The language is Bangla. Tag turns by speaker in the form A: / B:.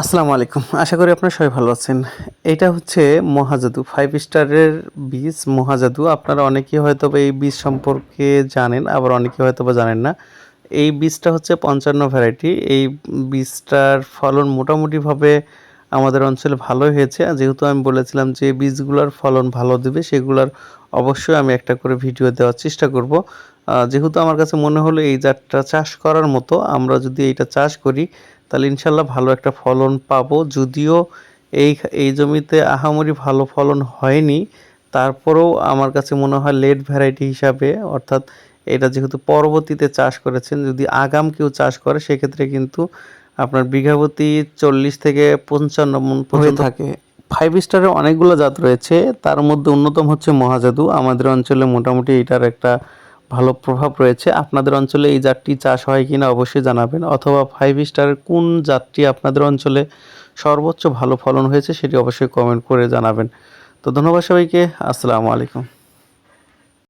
A: আসসালামু আলাইকুম। আশা করি আপনারা সবাই ভালো আছেন। এটা হচ্ছে মহাজাদু। ফাইভ স্টারের বীজ মহাজাদু। আপনারা অনেকেই হয়তো এই বীজ সম্পর্কে জানেন, আবার অনেকেই হয়তো বা জানেন না। এই বীজটা হচ্ছে পঞ্চান্ন ভ্যারাইটি এই বীজটার ফলন মোটামুটিভাবে আমাদের অঞ্চলে ভালো হয়েছে। যেহেতু আমি বলেছিলাম যে বীজগুলোর ফলন ভালো দেবে, সেগুলোর অবশ্যই আমি একটা করে ভিডিও দেওয়ার চেষ্টা করব। যেহেতু আমার কাছে মনে হলো এই জাতটা চাষ করার মতো, আমরা যদি এইটা চাষ করি, তাহলে ইনশাল্লাহ ভালো একটা ফলন পাবো। যদিও এই এই জমিতে আহামরি ভালো ফলন হয়নি, তারপরেও আমার কাছে মনে হয় লেট ভ্যারাইটি হিসাবে, অর্থাৎ এটা যেহেতু পরবর্তীতে চাষ করেছেন, যদি আগাম কেউ চাষ করে, সেক্ষেত্রে কিন্তু আপনার বিঘাপতি চল্লিশ থেকে পঞ্চান্ন মন হয়ে থাকে। ফাইভ স্টারের অনেকগুলো জাত রয়েছে। তার মধ্যে অন্যতম হচ্ছে মহাজাদু আমাদের অঞ্চলে মোটামুটি এটার একটা ভালো প্রভাব রয়েছে। আপনাদের অঞ্চলে এই জাতটি চাষ হয় কিনা অবশ্যই জানাবেন। অথবা ফাইভ স্টারের কোন জাতটি আপনাদের অঞ্চলে সর্বোচ্চ ভালো ফলন হয়েছে সেটি অবশ্যই কমেন্ট করে জানাবেন। তো ধন্যবাদ সবাইকে। আসসালামু আলাইকুম।